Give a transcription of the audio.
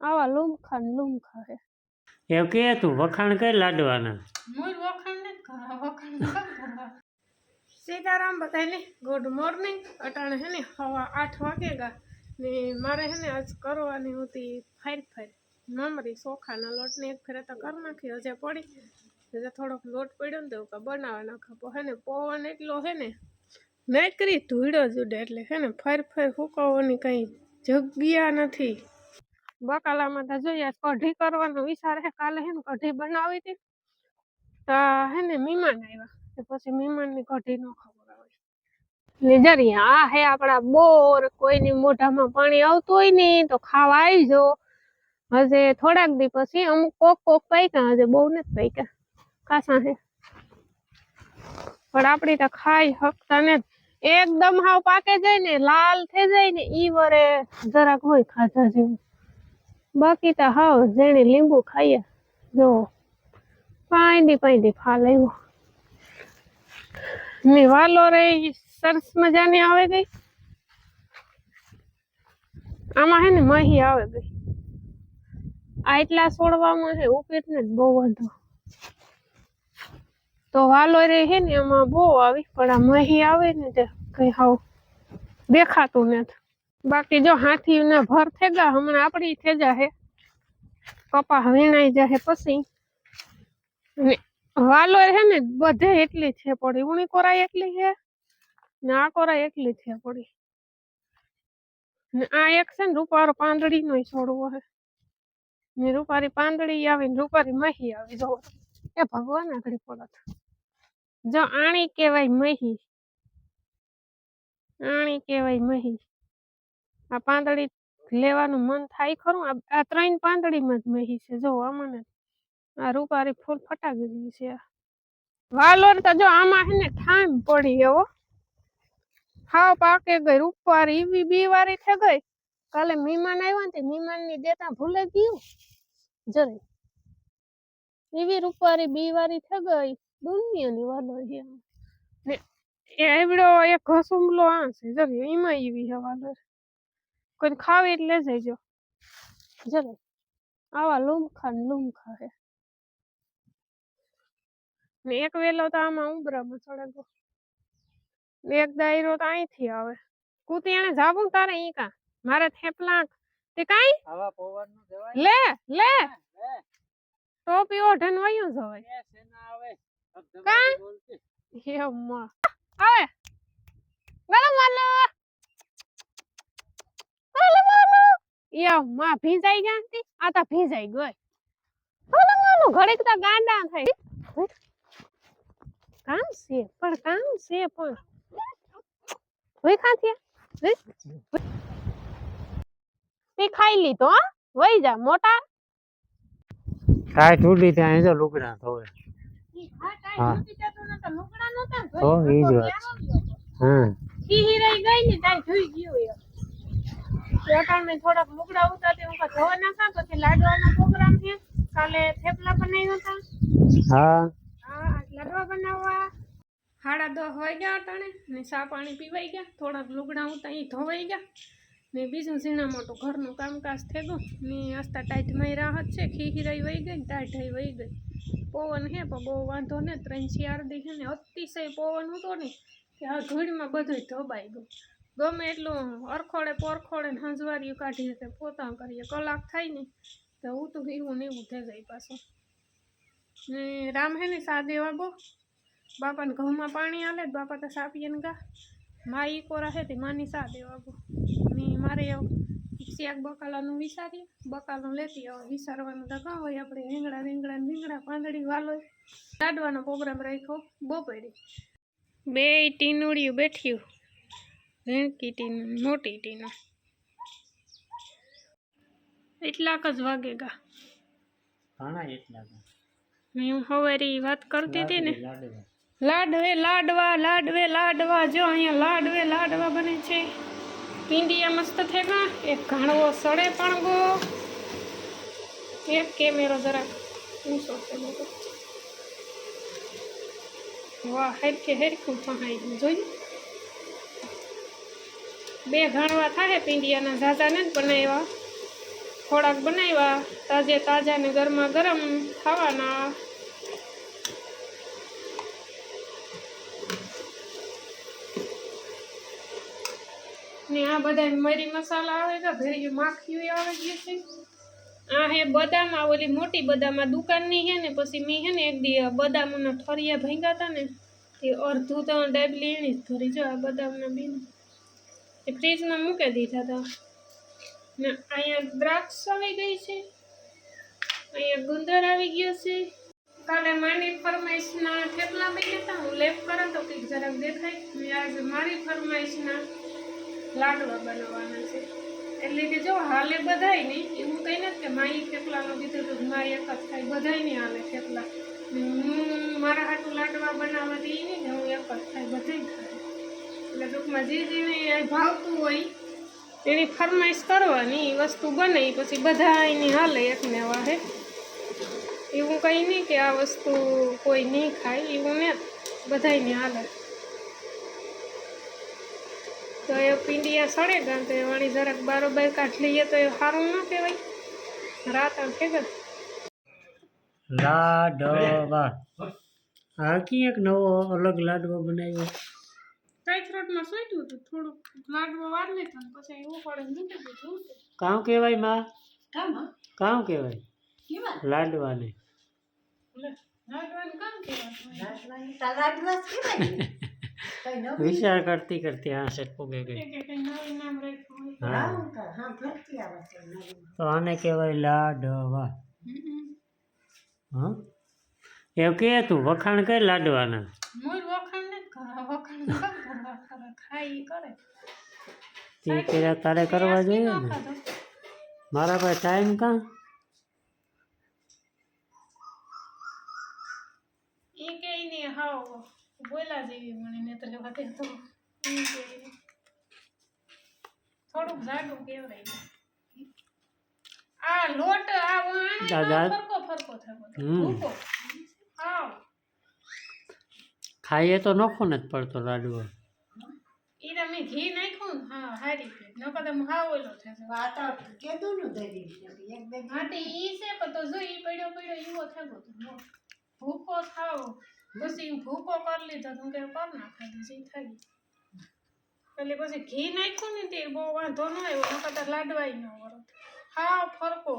આવા લુમખા ને લુમખા હે. એવું કે તું વખાણ કર લાડવાના. મોર વખાણ ને વખાણ સીતારામ બધાને ગુડ મોર્નિંગ અટાણે હે ને હવા આઠ વાગે ગા ને મારે હે ને આજ કરવાની હતી ફાઈર ફાઈર મમરી ચોખાના લોટને એક ફેરે તો કરી નાખી હજે પડી. હજે થોડોક લોટ પડ્યો ને તો કે કાંઈ બનાવવા નાખો હે ને પવન એટલો હે ને નકરી ધૂળો જ ઉડે એટલે હે ને ફાઈર ફાઈર સુકાવવાની કંઈ જગ્યા નથી. બકાલામાં તો જોઈએ કઢી કરવાનો વિચાર હે કાલે હે કઢી બનાવી હતી. તો હે ને મહેમાન આવ્યા પછી મહેમાનની કઢી ન ખબર આવે. નિજરી આ હે આપણા બોર, કોઈની મોઢામાં પાણી આવતું હોય ને, તો ખાવા આવજો હજે થોડાક દી પછી અમુક કોક કોક પૈકા હજે બહુ નથી પૈકા કાસા હે. પણ આપણી તો ખાઈ હકતા ને એકદમ હાવ પાકે જાય ને, લાલ થઈ જાય ને, ઈ વરે જરાક હોય ખાધા જેવું. બાકી તો હાવ જેણે લીંબુ ખાઈએ. જો પાંડી પાંડી ફાલ આવ્યો. ને વાલો રે સરસ મજાની આવે ગઈ. આમાં હે ને મહી આવે ગઈ. આ એટલા છોડવામાં છે ઉપીટ ને જ બહુ વાંધો. તો વાલો રે હે ને એમાં બહુ આવી, પણ આ મહી આવે ને તે કઈ હાવ દેખાતું નથી. બાકી જો હાથી ના ભર થઈ ગયા, હમણાં આપડી થઈ જાહે. કપા વીણાઈ જાહે પછી. ને વાલો હે ને, બધે એટલી છે પડી. ઉણી કોરાય એટલી છે ને આ કોરાય એટલી છે પડી. ને આ એક છે ને, રૂપારો પાંદડી નો છોડવો હે. ને રૂપારી પાંદડી આવી ને રૂપારી મહી આવી. જો, એ ભગવાન આગળ પડત. જો આણી કહેવાય મહી. આણી કહેવાય મહી. આ પાંદડી લેવાનું મન થાય ખરું. આ ત્રણ પાંદડીમાં જ મહી છે. જો, આમાં આ રૂપારી ફૂલ ફટાકી છે. વાલોર તો જો, આમાં હે ને ઠામ પડી એવો હાવ પાકે ગઈ. રૂપારી એવી બી વારી થઈ ગઈ. કાલે મહેમાન આવ્યા ને મહેમાનની દેતા ભૂલે ગયું. જરે. એવી રૂપારી બી વારી થઈ ગઈ. દુનિયાની વાલો છે ને એવડો એક ઘસુમલો આ છે. જરે, એમાં એવી છે વાલો. કોઈ ખાવી એટલે જઈજો જજો આવા લુમખા ને લુમખા હે. ને એક વેલો તો આમાં ઉંબરામાં ચડેલો ને એક દાયરો તો અહીંથી આવે. કુતિયાણે જાવું તારે અહીં કા? મારે થેપલા તે કાઈ? આવા પવનનું જવાય લે લે. ટોપી ઓઢન વયું જવાય. કાં? હે અમ્મા. આવે. ગલો યા માં ભીંજાઈ ગયા આ તો ભીંજાઈ ગઈ. માલો ઘડીક તો ગાંડા થઈ કામ છે પણ કામ છે પણ. વઈ ખાતી તે ખાઈ લીધો હો. વઈ જા મોટા. કાંઈ તૂટી ત્યાં જો લુગડા ધોવે હા. તો ઈ જ વાત. હા. ખીહી રહી ગઈ ને તાઈ જોઈ ગયો અટાણે થોડાક લુગડા ઉતારતી હું ધોવા નાખા પછી લાડવાનો પ્રોગ્રામ છે. કાલે થેપલા બનાવ્યા હતા. હા. હા લાડવા બનાવવા. હાડા દો હોય ગયા અટાણે ને સા પાણી પીવાઈ ગયા. થોડાક લુગડા ઉતા એ ધોવાઈ ગયા. ને બીજું ઝીણા મોટું ઘરનું કામકાજ થઈ ગયું. ને આસ્તા ટાઈટમાં રાહત છે ખીખીરાઈ વહી ગઈ ટાઈટ વહી ગઈ. પવન હે પણ બહુ વાંધો ને ત્રણ ચાર દી છે ને અતિશય પવન હતો ને કે આ ધૂળમાં બધું ધોબાઈ ગયું. ગમે એટલું અરખોડે પોરખોડે ને હંજવારીયું કાઢીએ તે પોતા કરીએ. કલાક થાય ને તો હું તો એવું ને એવું થઈ જાય પાછું. ને રામ હે ને સા વાગો. બાપાને ઘઉંમાં પાણી આલે બાપા તો સાપીએ ને ગા. મા ઈ કોરા હે તે માની સા વાગો. ને મારે શાક બકાલાનું વિચારીએ. બકાલું લેતી હવે વિચારવાનું તો કાં હોય આપણે રીંગણા રીંગણા રીંગણા પાંદડી વાલો લાડવાનો પ્રોગ્રામ રાખ્યો બપોરે. બે ટીનુડિયું બેઠ્યું. ઝીણકી ટીનું મોટી ટીનું એટલાક જ વાગે ગા ઘણા એટલાક. હું હવેરી વાત કરતી હતી ને. લાડવે લાડવા. લાડવે લાડવા જો અહીંયા લાડવે લાડવા બને છે. પીંડિયા મસ્ત થેગા એક ઘાણવો સડે પણ ગો. એક કેમેરો જરાક ઊંચો છે બધો વાહ હેરખે હેરખું પહાઈ જોઈએ જોયું? બે ઘણવા થાય પીંડિયાના ઝાઝા ને જ બનાવ્યા. ખોરાક બનાવ્યા, તાજે તાજા ને ગરમા ગરમ ખાવાના. ને આ બધા મરી મસાલા આવે છે ભેરી માખીઓ આવે ગઈ છે? આ હે બદામ ઓલી મોટી બદામ દુકાનની હે ને, પછી મેં હે ને એક દી બદામના ઠરિયા ભાંગ્યા હતા ને તે અડધું તો ડેબલી એની જ ભરી. જો આ બદામના બીન એ ફ્રીજમાં મૂકી દીધા હતા ને અહીંયા દ્રાક્ષ આવી ગઈ છે. અહીંયા ગુંદર આવી ગયો છે. કાલે મારી ફરમાઈશના થેપલા બન્યા હતા હું લેપ કરે તો કંઈક જરાક દેખાય. આજે મારી ફરમાઈશના લાડવા બનાવવાના છે. એટલે કે જો હાલે બધાય નહીં. એવું કંઈ નથી કે મારી થેપલાનો કીધું તો મારી એક જ થાય બધાય નહીં હાલે થેપલા હું મારા હાટું લાડવા બનાવવાથી નહીં ને હું એક જ થાય બધાય ખાય. એટલે ટૂંકમાં જે જેને ભાવતું હોય, એની ફરમાઈશ કરવાની એ વસ્તુ બને, ઈ પછી બધા એની હાલે એકને વાહે. એવું કંઈ નહીં કે આ વસ્તુ કોઈ નહીં ખાય, એવું ને બધાયને હાલે. તો એ પીંડિયા સડે ગામ તો એ વળી જરાક બારોબાર કાઢ લઈએ તો એ સારું ન કહેવાય. રાત આમ કે લાડવા. આ કી એક નવો અલગ લાડવો બનાવ્યો. કઈ થ્રોટમાં સોટ્યું હતું થોડુંક લાડવો વાર લીધો ને પછી એવું પડે મૂકી દીધું કામ કહેવાયમાં? કામ? કામ? કહેવાય કેવા લાડવાને લાડવાનું કામ કેવા વિચાર કરતી કરતી આ સેટ પૂગે ગઈ. કે કઈ નવું નામ રાખ્યું હોય. હા. તો આને કહેવાય લાડવા. હા? એવું કે તું વખાણ કઈ લાડવાના. વખાણ વખાણ કામ કરે તે પેલા તારે કરવા જોઈએ ને? મારા પાસે ટાઈમ કાં? ઈ કે ને હાવ બોલા જેવી મને ને તો. લેવા તો. થોડુંક જાડું કેવરાય આ લોટ આ વાણ ફરકો ફરકો થયો. ભૂકો હાવ ખાઈએ તો નખો નથી પડતો લાડવો. ઈ તો ઘી નાખ્યું ને હા હારી ન તો હાવ ઓલો થશે હા તે ઈ છે પણ તો જો ઈ પડ્યો પડ્યો ઈવો થયો તો ભૂકો થાવ પછી ઈ ભૂકો કરી લીધો તો કે કર નાખે પછી થઈ એટલે પછી ઘી નાખ્યું ને તે બહુ વાંધો ન આવ્યો નકર તો લાડવાય ન હા ફરકો.